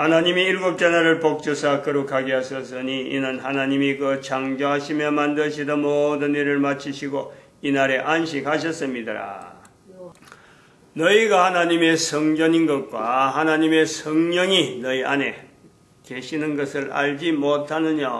하나님이 일곱째 날을 복주사 거룩하게 하셨으니 이는 하나님이 그 창조하시며 만드시던 모든 일을 마치시고 이날에 안식하셨습니다. 요 너희가 하나님의 성전인 것과 하나님의 성령이 너희 안에 계시는 것을 알지 못하느냐?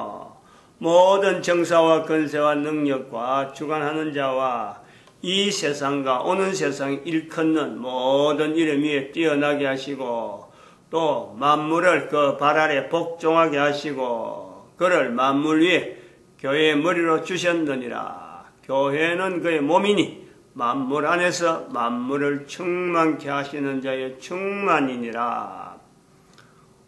모든 정사와 건세와 능력과 주관하는 자와 이 세상과 오는 세상 일컫는 모든 이름 위에 뛰어나게 하시고 또 만물을 그 발 아래 복종하게 하시고 그를 만물 위에 교회의 머리로 주셨느니라. 교회는 그의 몸이니 만물 안에서 만물을 충만케 하시는 자의 충만이니라.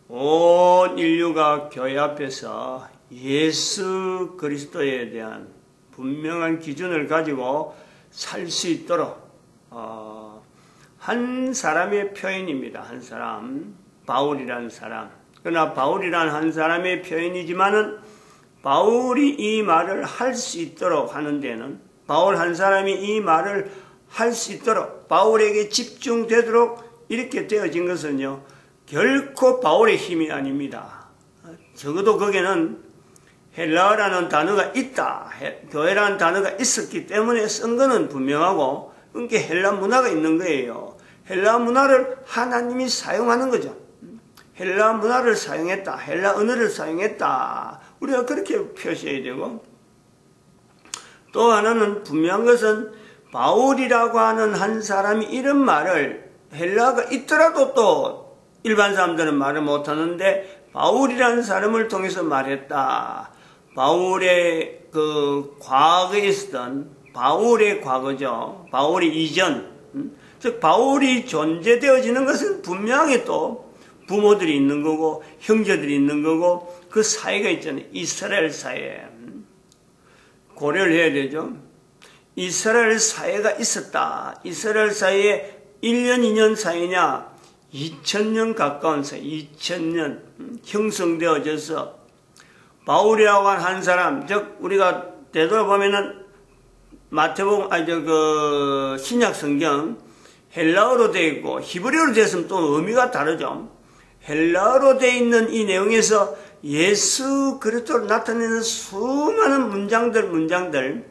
온 인류가 교회 앞에서 예수 그리스도에 대한 분명한 기준을 가지고 살 수 있도록 어, 한 사람의 표현입니다. 한 사람 바울이라는 사람. 그러나 바울이라는 한 사람의 표현이지만은 바울이 이 말을 할 수 있도록 하는 데는 바울 한 사람이 이 말을 할 수 있도록 바울에게 집중되도록 이렇게 되어진 것은요 결코 바울의 힘이 아닙니다. 적어도 거기는 헬라어라는 단어가 있다. 해- 교회라는 단어가 있었기 때문에 쓴 거는 분명하고 그게 헬라 문화가 있는 거예요. 헬라 문화를 하나님이 사용하는 거죠. 헬라 문화를 사용했다. 헬라 언어를 사용했다. 우리가 그렇게 표시해야 되고 또 하나는 분명한 것은 바울이라고 하는 한 사람이 이런 말을 헬라가 있더라도 또 일반 사람들은 말을 못하는데 바울이라는 사람을 통해서 말했다. 바울의 그 과거에 있었던 바울의 과거죠. 바울의 이전. 음? 즉 바울이 존재되어지는 것은 분명히 또 부모들이 있는 거고 형제들이 있는 거고 그 사회가 있잖아요. 이스라엘 사회. 음? 고려를 해야 되죠. 이스라엘 사회가 있었다. 이스라엘 사회에 1년, 2년 사이냐? 2000년 가까운 사이, 2000년 음, 형성되어져서 바울이라고 한 사람, 즉 우리가 되돌아보면은 마태복음 아니 저그 신약 성경 헬라어로 되어 있고 히브리어로 되어 있으면 또 의미가 다르죠. 헬라어로 되어 있는 이 내용에서 예수 그리스도를 나타내는 수많은 문장들 문장들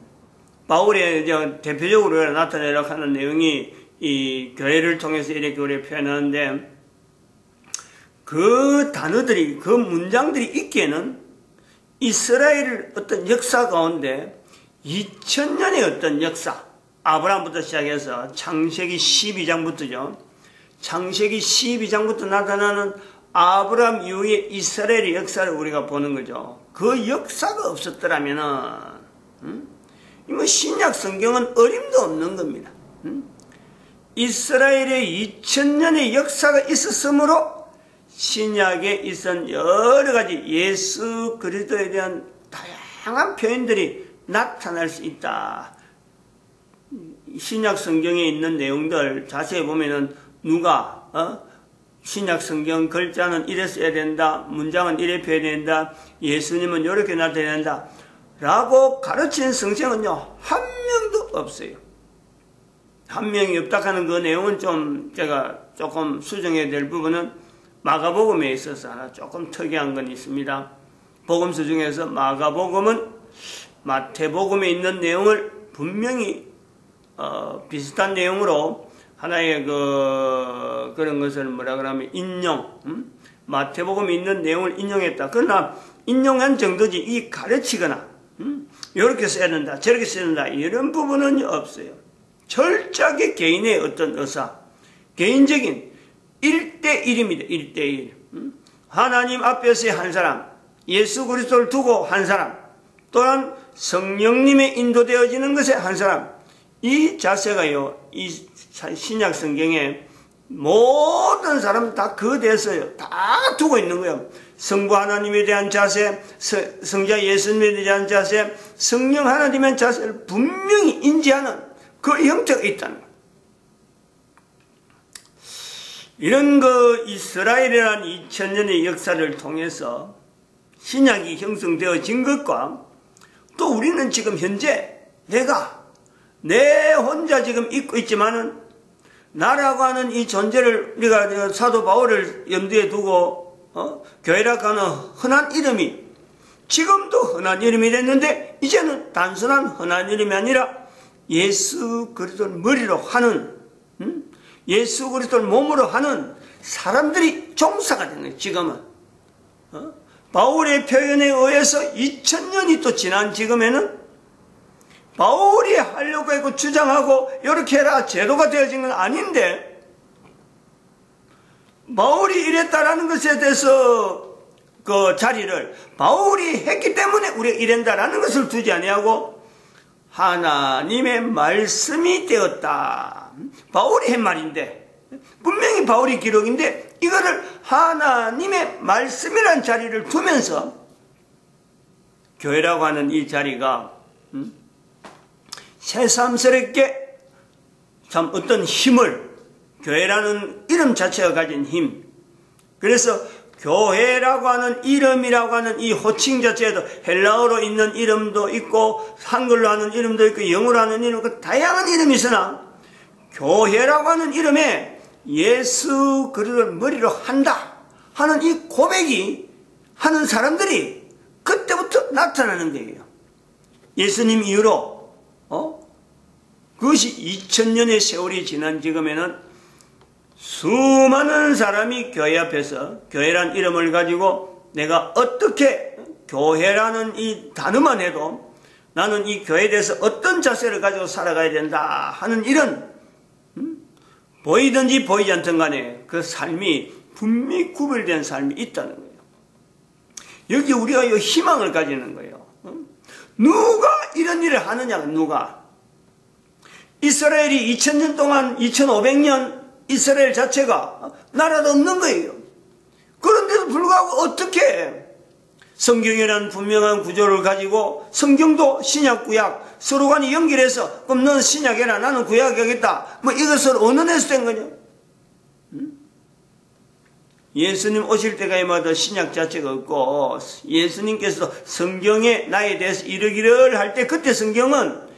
바울의 저 대표적으로 나타내려고 하는 내용이 이 교회를 통해서 이렇게 우리 표현하는데 그 단어들이 그 문장들이 있기에는 이스라엘 어떤 역사 가운데 2000년의 어떤 역사 아브라함부터 시작해서 창세기 12장부터죠. 창세기 12장부터 나타나는 아브라함 이후의 이스라엘의 역사를 우리가 보는 거죠. 그 역사가 없었더라면은 음? 이뭐 신약 성경은 어림도 없는 겁니다. 음? 이스라엘의 2000년의 역사가 있었으므로 신약에 있은 여러 가지 예수 그리스도에 대한 다양한 표현들이 나타날 수 있다. 신약 성경에 있는 내용들 자세히 보면은 누가 어? 신약 성경 글자는 이래 써야 된다. 문장은 이래 표현해야 된다. 예수님은 이렇게 나타내야 된다. 라고 가르치는 성경은요. 한 명도 없어요. 한 명이 없다 하는 그 내용은 좀 제가 조금 수정해야 될 부분은 마가복음에 있어서 하나 조금 특이한 건 있습니다. 복음서 중에서 마가복음은 마태복음에 있는 내용을 분명히 어, 비슷한 내용으로 하나의 그 그런 것을 뭐라 그러면 인용 음? 마태복음에 있는 내용을 인용했다. 그러나 인용한 정도지 이 가르치거나 음? 이렇게 써야 된다 저렇게 써야 된다 이런 부분은 없어요. 철저하게 개인의 어떤 의사 개인적인 1대1입니다. 1대1 음? 하나님 앞에서의 한 사람 예수 그리스도를 두고 한 사람 또한 성령님의 인도되어지는 것에 한 사람 이 자세가요 이 신약 성경에 모든 사람 다 그 대해서요 다 두고 있는 거예요 성부 하나님에 대한 자세, 성자 예수님에 대한 자세, 성령 하나님의 자세를 분명히 인지하는 그 형태가 있다는 것. 이런 그 이스라엘이라는 2000년의 역사를 통해서 신약이 형성되어진 것과 또 우리는 지금 현재 내가 내 혼자 지금 있고 있지만은 나라고 하는 이 존재를 우리가 사도 바울을 염두에 두고 어? 교회라고 하는 흔한 이름이 지금도 흔한 이름이 됐는데 이제는 단순한 흔한 이름이 아니라 예수 그리스도를 머리로 하는 음? 예수 그리스도를 몸으로 하는 사람들이 종사가 되는 거예요. 지금은 어? 바울의 표현에 의해서 2000년이 또 지난 지금에는 바울이 하려고 하고 주장하고 이렇게 해라 제도가 되어진 건 아닌데 바울이 이랬다라는 것에 대해서 그 자리를 바울이 했기 때문에 우리가 이랬다라는 것을 두지 아니하고 하나님의 말씀이 되었다. 바울이 한 말인데 분명히 바울이 기록인데 이거를 하나님의 말씀이란 자리를 두면서 교회라고 하는 이 자리가 음? 새삼스럽게 참 어떤 힘을 교회라는 이름 자체가 가진 힘 그래서 교회라고 하는 이름이라고 하는 이 호칭 자체에도 헬라어로 있는 이름도 있고 한글로 하는 이름도 있고 영어로 하는 이름도 있고 다양한 이름이 있으나 교회라고 하는 이름에 예수 그리스도를 머리로 한다 하는 이 고백이 하는 사람들이 그때부터 나타나는 거예요. 예수님 이후로 어? 그것이 2000년의 세월이 지난 지금에는 수많은 사람이 교회 앞에서 교회란 이름을 가지고 내가 어떻게 교회라는 이 단어만 해도 나는 이 교회에 대해서 어떤 자세를 가지고 살아가야 된다 하는 이런 보이든지 보이지 않든 간에 그 삶이 분명히 구별된 삶이 있다는 거예요. 여기 우리가 이 희망을 가지는 거예요. 누가 이런 일을 하느냐, 누가. 이스라엘이 2000년 동안, 2500년 이스라엘 자체가 나라도 없는 거예요. 그런데도 불구하고 어떻게 성경이라는 분명한 구조를 가지고 성경도 신약 구약 서로 간에 연결해서 그럼 너는 신약해라 나는 구약하겠다. 뭐 이것을 언어내서 된 거냐? 예수님 오실 때가마다 신약 자체가 없고 예수님께서 성경에 나에 대해서 이르기를 할 때 그때 성경은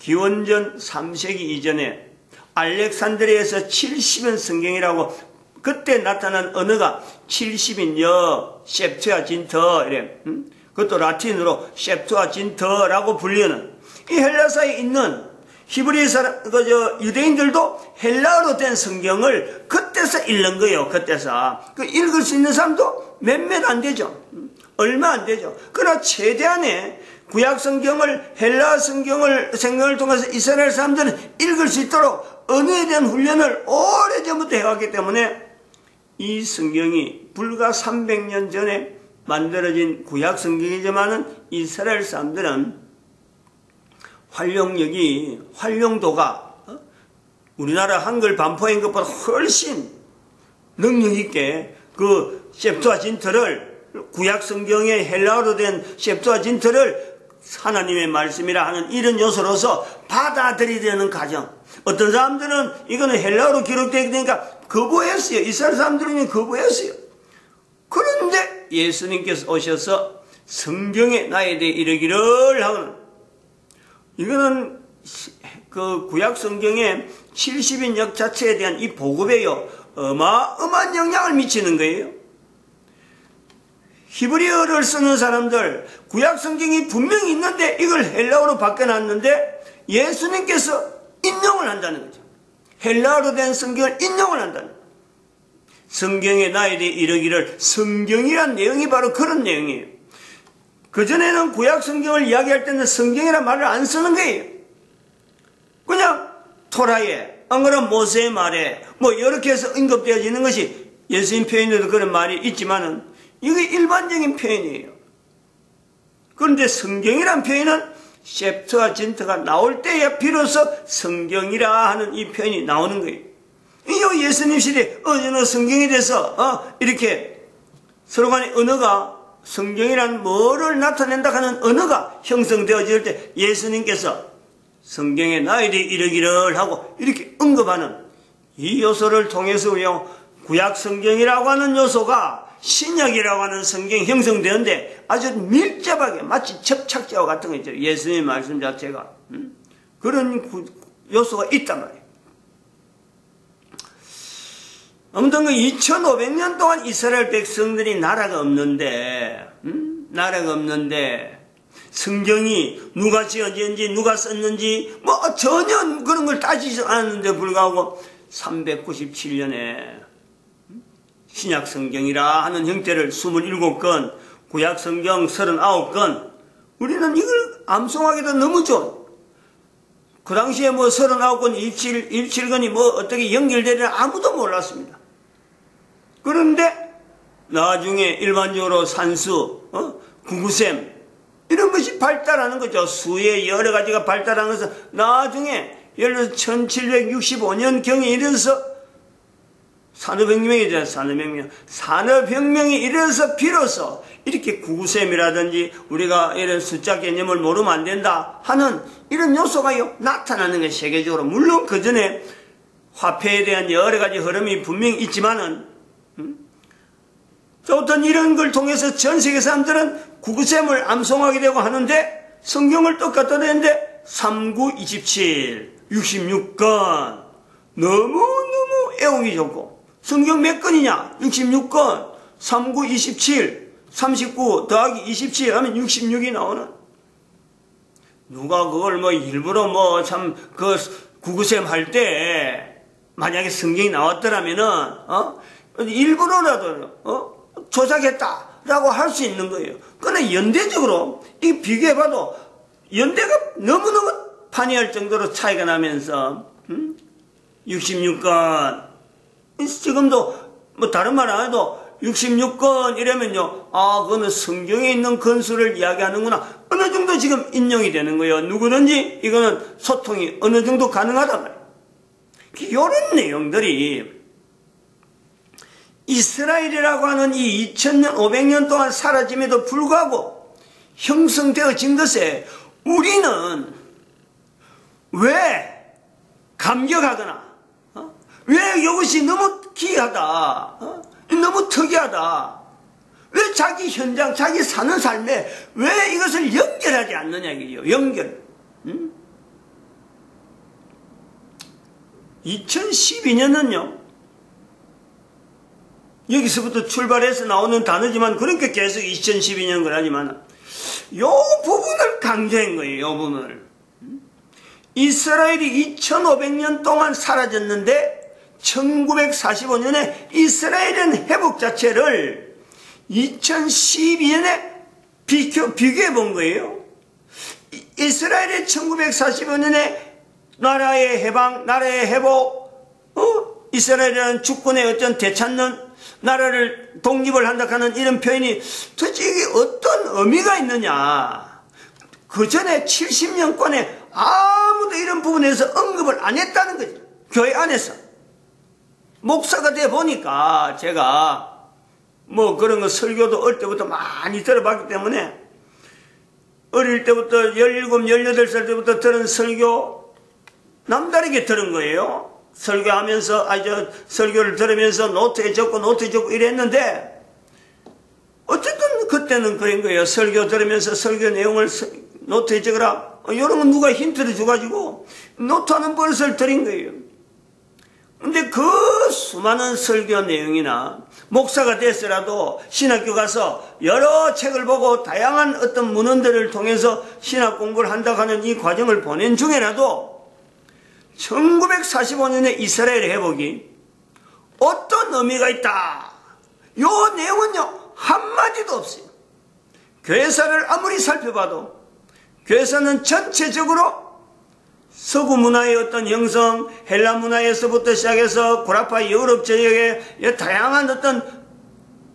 기원전 3세기 이전에 알렉산드리에서 70년 성경이라고 그때 나타난 언어가 70인 여 셉투아 진터 이래 음? 그것도 라틴으로 셉투아 진터라고 불리는 이 헬라사에 있는 히브리 사람 그 저 유대인들도 헬라어로 된 성경을 그때서 읽는 거예요. 그때서 그 읽을 수 있는 사람도 몇몇 안 되죠. 음? 얼마 안 되죠. 그러나 최대한의 구약 성경을 헬라 성경을 생각을 통해서 이스라엘 사람들은 읽을 수 있도록 언어에 대한 훈련을 오래전부터 해왔기 때문에 이 성경이 불과 300년 전에 만들어진 구약 성경이지만은 이스라엘 사람들은 활용력이 활용도가 어? 우리나라 한글 반포인 것보다 훨씬 능력 있게 그 셉투아진트를 구약 성경의 헬라어로 된 셉투아진트를 하나님의 말씀이라 하는 이런 요소로서 받아들이려는 과정. 어떤 사람들은 이거는 헬라어로 기록되어 되니까 거부했어요. 이스라엘 사람들은 거부했어요. 그런데 예수님께서 오셔서 성경에 나에 대해 이르기를 하고는 이거는 그 구약 성경의 70인 역 자체에 대한 이 보급에요. 어마어마한 영향을 미치는 거예요. 히브리어를 쓰는 사람들, 구약 성경이 분명히 있는데 이걸 헬라어로 바꿔놨는데 예수님께서 인용을 한다는 거죠. 헬라어로 된 성경을 인용을 한다는 성경에 나에 대해 이르기를 성경이란 내용이 바로 그런 내용이에요. 그전에는 구약 성경을 이야기할 때는 성경이란 말을 안 쓰는 거예요. 그냥 토라에, 안 그러면 모세의 말에, 뭐, 이렇게 해서 언급되어지는 것이 예수님 표현에도 그런 말이 있지만은, 이게 일반적인 표현이에요. 그런데 성경이란 표현은 셉트와 진트가 나올 때에 비로소 성경이라 하는 이 표현이 나오는 거예요. 이 예수님 시대 어느 성경에 대해서 어, 이렇게 서로 간의 언어가 성경이란 뭐를 나타낸다 하는 언어가 형성되어질 때 예수님께서 성경에 나에게 이르기를 하고 이렇게 언급하는 이 요소를 통해서 구약 성경이라고 하는 요소가 신약이라고 하는 성경이 형성되는데 아주 밀접하게 마치 접착제와 같은 거 있죠. 예수님 말씀 자체가. 음? 그런 요소가 있단 말이에요. 아무튼 그 2500년 동안 이스라엘 백성들이 나라가 없는데, 음? 나라가 없는데, 성경이 누가 지어진지 누가 썼는지 뭐 전혀 그런 걸 따지지 않았는데 불구하고 397년에 신약 성경이라 하는 형태를 27건, 구약 성경 39건, 우리는 이걸 암송하기도 너무 좋은 그 당시에 뭐 39건, 17, 17건이 뭐 어떻게 연결되리나 아무도 몰랐습니다. 그런데 나중에 일반적으로 산수, 어? 구구셈 이런 것이 발달하는 거죠. 수의 여러 가지가 발달하는 것은 나중에 예를 들어 1765년 경에 이르러서 산업혁명이 되잖아요. 산업혁명. 산업혁명이 이르러서 비로소 이렇게 구구셈이라든지 우리가 이런 숫자 개념을 모르면 안 된다 하는 이런 요소가 나타나는 게 세계적으로. 물론 그 전에 화폐에 대한 여러 가지 흐름이 분명히 있지만은 어떤 이런 걸 통해서 전 세계 사람들은 구구셈을 암송하게 되고 하는데 성경을 똑같다 되는데 39, 27, 66건 너무너무 애용이 좋고 성경 몇 건이냐? 66건 39, 27, 39 더하기 27 하면 66이 나오는 누가 그걸 뭐 일부러 뭐 참 그 구구셈 할 때 만약에 성경이 나왔더라면은 어 일부러라도 어 조작했다라고 할 수 있는 거예요. 그러나 연대적으로 이 비교해봐도 연대가 너무너무 판이할 정도로 차이가 나면서 음? 66건 지금도 뭐 다른 말 안 해도 66건 이러면요. 아 그거는 성경에 있는 건수를 이야기하는구나. 어느 정도 지금 인용이 되는 거예요? 누구든지 이거는 소통이 어느 정도 가능하단 말이에요. 이런 내용들이 이스라엘이라고 하는 이 2000년, 500년 동안 사라짐에도 불구하고 형성되어진 것에 우리는 왜 감격하거나, 어? 왜 이것이 너무 기이하다, 어? 너무 특이하다, 왜 자기 현장, 자기 사는 삶에 왜 이것을 연결하지 않느냐, 이게요, 연결. 음? 2012년은요, 여기서부터 출발해서 나오는 단어지만 그렇게 계속 2012년 거라지만 요 부분을 강조한 거예요. 요 부분을. 이스라엘이 2500년 동안 사라졌는데 1945년에 이스라엘은 회복 자체를 2012년에 비교, 비교해 본 거예요. 이스라엘의 1945년에 나라의 해방, 나라의 회복, 어? 이스라엘이라는 주권의 어떤 되찾는 나라를 독립을 한다 하는 이런 표현이 도대체 이게 어떤 의미가 있느냐. 그 전에 70년권에 아무도 이런 부분에서 언급을 안 했다는 거죠. 교회 안에서. 목사가 돼 보니까 제가 뭐 그런 거 설교도 어릴 때부터 많이 들어봤기 때문에 어릴 때부터 17, 18살 때부터 들은 설교 남다르게 들은 거예요. 설교하면서 아저 설교를 들으면서 노트에 적고 노트에 적고 이랬는데 어쨌든 그때는 그런 거예요. 설교 들으면서 설교 내용을 노트에 적으라. 이런 건 누가 힌트를 줘가지고 노트 하는 버릇을 들인 거예요. 근데 그 수많은 설교 내용이나 목사가 됐으라도 신학교 가서 여러 책을 보고 다양한 어떤 문헌들을 통해서 신학 공부를 한다고 하는 이 과정을 보낸 중에라도 1945년에 이스라엘 회복이 어떤 의미가 있다. 요 내용은요, 한마디도 없어요. 교회사를 아무리 살펴봐도 교회사는 전체적으로 서구 문화의 어떤 형성, 헬라 문화에서부터 시작해서 구라파 유럽 지역의 다양한 어떤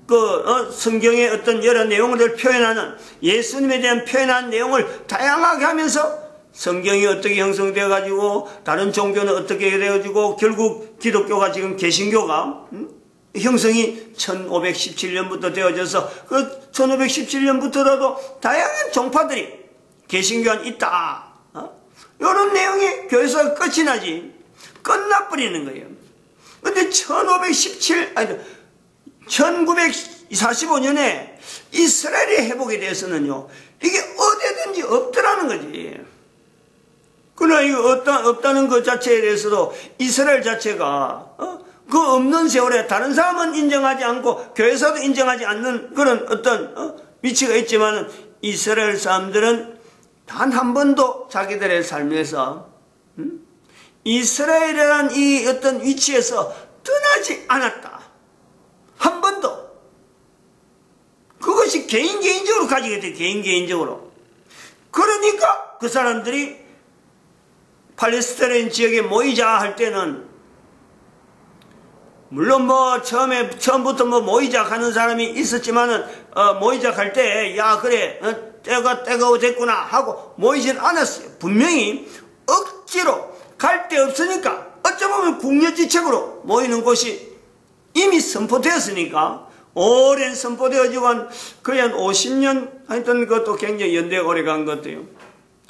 그 어, 성경의 어떤 여러 내용을 표현하는 예수님에 대한 표현한 내용을 다양하게 하면서 성경이 어떻게 형성되어 가지고 다른 종교는 어떻게 되어지고 결국 기독교가 지금 개신교가 음? 형성이 1517년부터 되어져서 그 1517년부터라도 다양한 종파들이 개신교 안 있다. 어? 이런 내용이 교회에서 끝이 나지. 끝나버리는 거예요. 근데 1517, 아니, 1945년에 이스라엘의 회복에 대해서는요, 이게 어디든지 없더라는 거지. 그러나 이거 없다, 없다는 것 자체에 대해서도 이스라엘 자체가, 어? 그 없는 세월에 다른 사람은 인정하지 않고 교회에서도 인정하지 않는 그런 어떤 어? 위치가 있지만 이스라엘 사람들은 단 한 번도 자기들의 삶에서 음? 이스라엘이라는 이 어떤 위치에서 떠나지 않았다. 한 번도. 그것이 개인 개인적으로 가지게 돼, 개인 개인적으로. 그러니까 그 사람들이 팔레스타인 지역에 모이자 할 때는 물론 뭐 처음에 처음부터 뭐 모이자 하는 사람이 있었지만은 어, 모이자 할 때 야 그래 어, 때가 때가 됐구나 하고 모이진 않았어요. 분명히 억지로 갈 데 없으니까 어쩌면 국려지책으로 모이는 곳이 이미 선포되었으니까 오랜 선포되어지고 한 거의 한 50년 하여튼 그것도 굉장히 연대가 오래 간 것 같아요.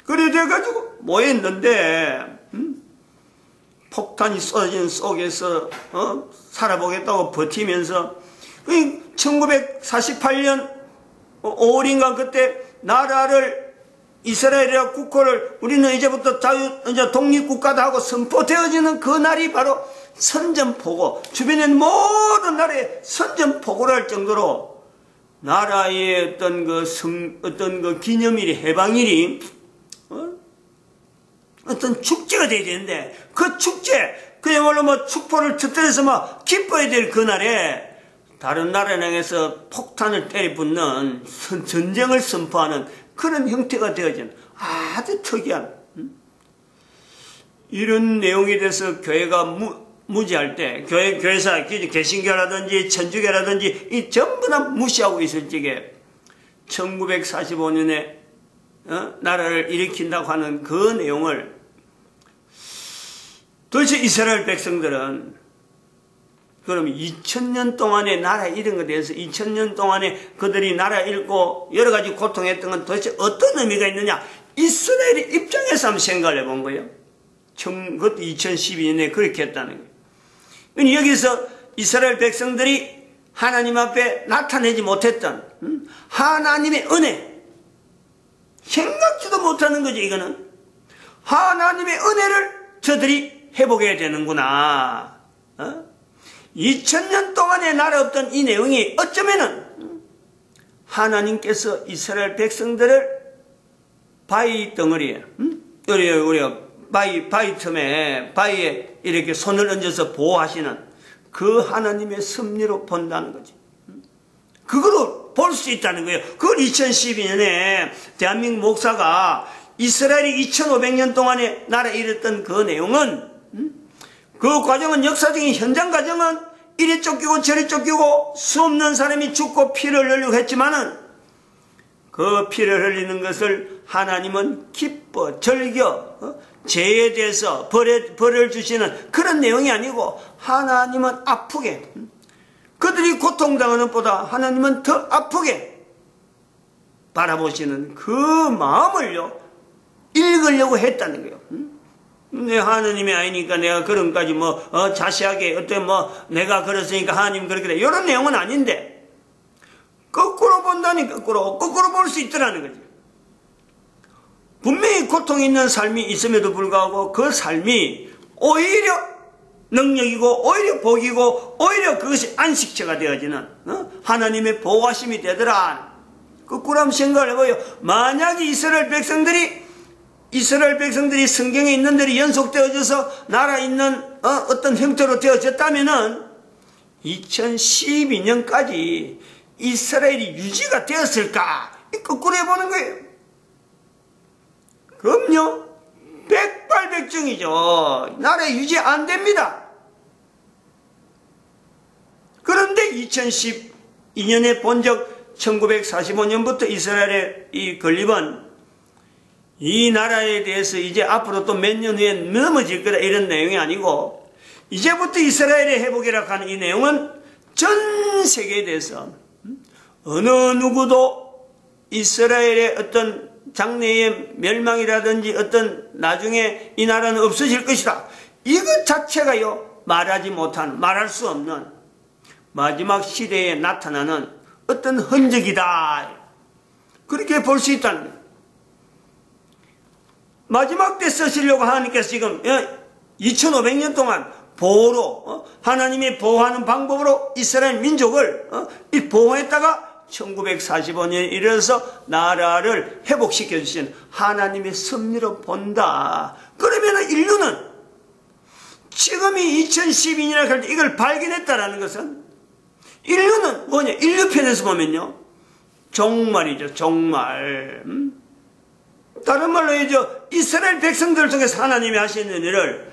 그래 돼가지고 모였는데 음? 폭탄이 쏟아진 속에서 어? 살아보겠다고 버티면서 1948년 5월인가 그때 나라를 이스라엘이라 국호를 우리는 이제부터 자유 이제 독립국가다 하고 선포되어지는 그 날이 바로 선전포고 주변에 모든 나라에 선전포고를 할 정도로 나라의 어떤 그 성, 어떤 그 기념일이 해방일이 어? 어떤 축제가 돼야 되는데 그 축제 그야말로 뭐 축포를 터뜨려서 막 기뻐야 될 그날에 다른 나라를 향해서 폭탄을 때리붙는 전쟁을 선포하는 그런 형태가 되어진 아주 특이한 음? 이런 내용에 대해서 교회가 무, 무지할 때 교회 교회사 개신교라든지 천주교라든지 이 전부 다 무시하고 있을 적에 1945년에 어? 나라를 일으킨다고 하는 그 내용을 도대체 이스라엘 백성들은 그럼 2000년 동안의 나라 잃은 것에 대해서 2000년 동안에 그들이 나라 잃고 여러 가지 고통했던 건 도대체 어떤 의미가 있느냐? 이스라엘의 입장에서 한번 생각을 해본 거예요. 그것도 2012년에 그렇게 했다는 거예요. 여기서 이스라엘 백성들이 하나님 앞에 나타내지 못했던 하나님의 은혜 생각지도 못하는 거죠 이거는 하나님의 은혜를 저들이 회복해야 되는구나 어? 2000년 동안에 나라 없던 이 내용이 어쩌면은 하나님께서 이스라엘 백성들을 바위 덩어리에, 우리, 우리, 바위, 바위 틈에, 바위에 이렇게 손을 얹어서 보호하시는 그 하나님의 섭리로 본다는 거지. 그거로 볼 수 있다는 거예요. 그걸 2012년에 대한민국 목사가 이스라엘이 2500년 동안에 나라 잃었던 그 내용은 그 과정은 역사적인 현장 과정은 이리 쫓기고 저리 쫓기고 수 없는 사람이 죽고 피를 흘리고 했지만은 그 피를 흘리는 것을 하나님은 기뻐 즐겨 어? 죄에 대해서 벌을, 벌을 주시는 그런 내용이 아니고 하나님은 아프게 그들이 고통당하는 것보다 하나님은 더 아프게 바라보시는 그 마음을요 읽으려고 했다는 거예요. 내 하느님이 아니니까 내가 그런까지 뭐 어, 자세하게 어떤 뭐 내가 그랬으니까 하나님 그렇게 돼 이런 내용은 아닌데 거꾸로 본다니 거꾸로 거꾸로 볼 수 있더라는 거지. 분명히 고통 있는 삶이 있음에도 불구하고 그 삶이 오히려 능력이고 오히려 복이고 오히려 그것이 안식처가 되어지는 어? 하나님의 보호하심이 되더라. 거꾸로 한번 생각을 해봐요. 만약에 이스라엘 백성들이 이스라엘 백성들이 성경에 있는 대로 연속되어져서 나라 있는 어, 떤 형태로 되어졌다면은 2012년까지 이스라엘이 유지가 되었을까? 거꾸로 해보는 거예요. 그럼요. 백발백중이죠. 나라 유지 안 됩니다. 그런데 2012년에 본적 1945년부터 이스라엘의 이 건립은 이 나라에 대해서 이제 앞으로 또 몇 년 후에 넘어질 거다 이런 내용이 아니고 이제부터 이스라엘의 회복이라고 하는 이 내용은 전 세계에 대해서 어느 누구도 이스라엘의 어떤 장래의 멸망이라든지 어떤 나중에 이 나라는 없어질 것이다. 이것 자체가요, 말하지 못한, 말할 수 없는 마지막 시대에 나타나는 어떤 흔적이다. 그렇게 볼 수 있다는 거예요. 마지막 때 쓰시려고 하나님께서 지금 2500년 예, 동안 보호로 어? 하나님이 보호하는 방법으로 이스라엘 민족을 어? 보호했다가 1945년에 이르러서 나라를 회복시켜 주신 하나님의 섭리로 본다. 그러면 인류는 지금이 2012년에 갈 때 이걸 발견했다라는 것은 인류는 뭐냐? 인류 편에서 보면요. 정말이죠. 정말. 음? 다른 말로 이제 이스라엘 백성들 중에서 하나님이 하시는 일을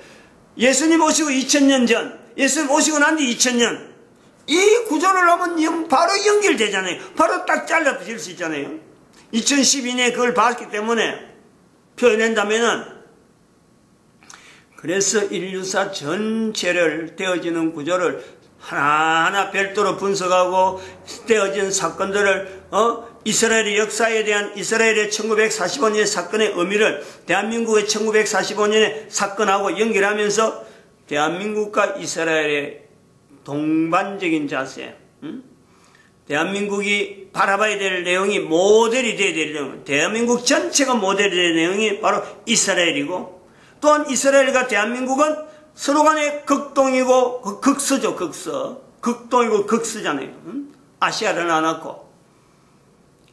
예수님 오시고 2000년 전, 예수님 오시고 난 뒤 2000년, 이 구조를 하면 바로 연결되잖아요. 바로 딱 잘라 붙일 수 있잖아요. 2012년에 그걸 봤기 때문에 표현한다면은 그래서 인류사 전체를 되어지는 구조를 하나하나 별도로 분석하고 되어진 사건들을 어? 이스라엘의 역사에 대한 이스라엘의 1945년의 사건의 의미를 대한민국의 1945년의 사건하고 연결하면서 대한민국과 이스라엘의 동반적인 자세, 음? 대한민국이 바라봐야 될 내용이 모델이 되어야 될 내용, 대한민국 전체가 모델이 될 내용이 바로 이스라엘이고 또한 이스라엘과 대한민국은 서로 간에 극동이고 극서죠, 극서. 극동이고 극서잖아요. 음? 아시아를 안았고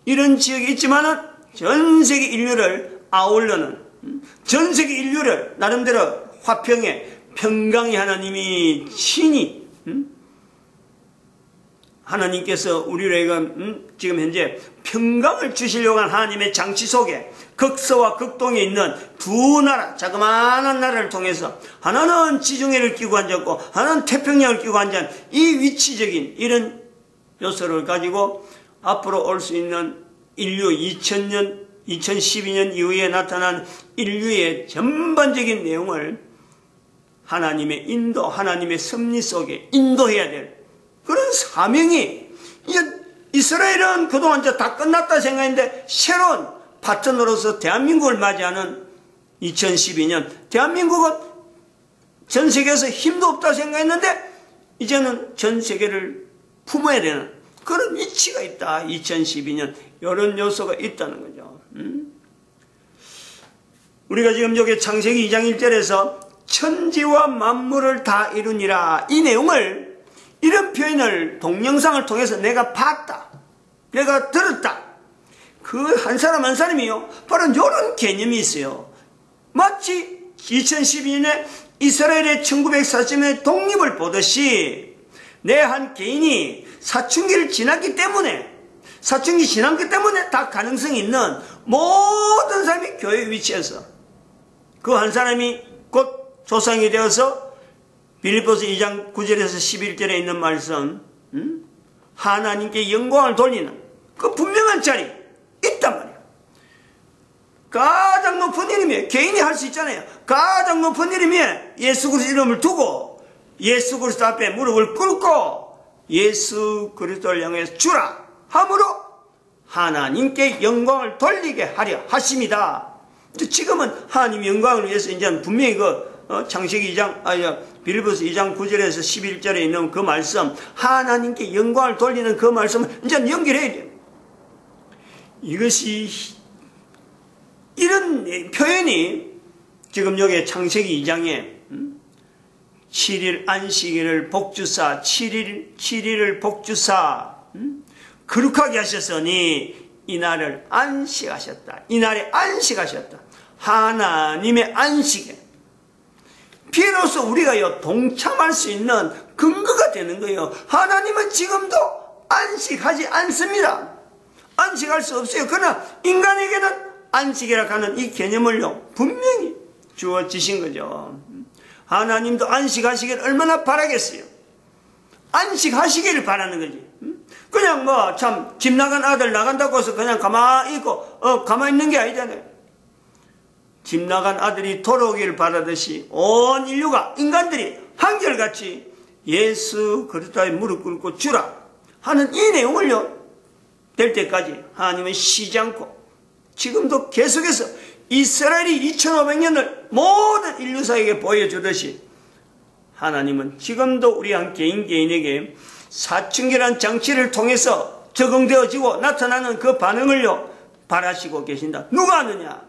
이런 지역이 있지만은 전 세계 인류를 아울러는 음? 전 세계 인류를 나름대로 화평에 평강의 하나님이 친히 음? 하나님께서 우리에게 음? 지금 현재 평강을 주시려고 하는 하나님의 장치 속에 극서와 극동에 있는 두 나라, 자그마한 나라를 통해서 하나는 지중해를 끼고 앉았고 하나는 태평양을 끼고 앉은 이 위치적인 이런 요소를 가지고 앞으로 올 수 있는 인류 2000년, 2012년 이후에 나타난 인류의 전반적인 내용을 하나님의 인도, 하나님의 섭리 속에 인도해야 될 그런 사명이 이스라엘은 그동안 이제 다 끝났다 생각했는데 새로운 파트너로서 대한민국을 맞이하는 2012년 대한민국은 전 세계에서 힘도 없다 생각했는데 이제는 전 세계를 품어야 되는 그런 위치가 있다. 2012년 이런 요소가 있다는 거죠. 음? 우리가 지금 여기 창세기 2장 1절에서 천지와 만물을 다 이루니라 이 내용을 이런 표현을 동영상을 통해서 내가 봤다. 내가 들었다. 그 한 사람 한 사람이요. 바로 이런 개념이 있어요. 마치 2012년에 이스라엘의 1940년의 독립을 보듯이 내 한 개인이 사춘기를 지났기 때문에 사춘기 지났기 때문에 다 가능성이 있는 모든 사람이 교회 위치에서 그 한 사람이 곧 조상이 되어서 빌리포스 2장 9절에서 11절에 있는 말씀 음? 하나님께 영광을 돌리는 그 분명한 자리 있단 말이에요. 가장 높은 이름이에요. 개인이 할 수 있잖아요. 가장 높은 이름이에요. 예수 그리스도 이름을 두고 예수 그리스도 앞에 무릎을 꿇고 예수 그리스도를 향해 주라 함으로 하나님께 영광을 돌리게 하려 하십니다. 지금은 하나님 영광을 위해서 이제 분명히 그 어, 창세기 2장 아니 빌보스 2장 9절에서 11절에 있는 그 말씀 하나님께 영광을 돌리는 그 말씀을 이제 연결해야 돼요. 이것이 이런 표현이 지금 여기 창세기 2장에 7일 안식일을 복주사 7일 7일을 복주사 거룩하게 하셨으니 이날을 안식하셨다. 이날에 안식하셨다. 하나님의 안식에 비로소 우리가요 동참할 수 있는 근거가 되는 거예요. 하나님은 지금도 안식하지 않습니다. 안식할 수 없어요. 그러나 인간에게는 안식이라 하는 이 개념을요, 분명히 주어지신 거죠. 하나님도 안식하시길 얼마나 바라겠어요. 안식하시기를 바라는 거지. 그냥 뭐, 참, 집 나간 아들 나간다고 해서 그냥 가만히 있고, 어, 가만히 있는 게 아니잖아요. 집 나간 아들이 돌아오기를 바라듯이 온 인류가, 인간들이 한결같이 예수 그리스도의 무릎 꿇고 주라 하는 이 내용을요 될 때까지 하나님은 쉬지 않고 지금도 계속해서 이스라엘이 2500년을 모든 인류사에게 보여주듯이 하나님은 지금도 우리 한 개인 개인에게 사춘기란 장치를 통해서 적응되어지고 나타나는 그 반응을요 바라시고 계신다. 누가 하느냐?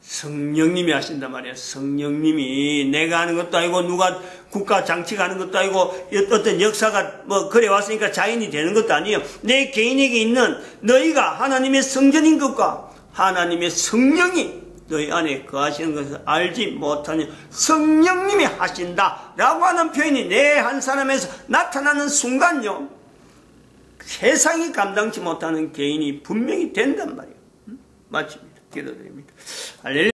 성령님이 하신단 말이야. 성령님이 내가 하는 것도 아니고 누가 국가 장치가 하는 것도 아니고 어떤 역사가 뭐 그래 왔으니까 자연이 되는 것도 아니에요. 내 개인에게 있는 너희가 하나님의 성전인 것과 하나님의 성령이 너희 안에 거하시는 것을 알지 못하니 성령님이 하신다라고 하는 표현이 내 한 사람에서 나타나는 순간요. 세상이 감당치 못하는 개인이 분명히 된단 말이에요. 마칩니다. 기도드립니다. 할렐루야.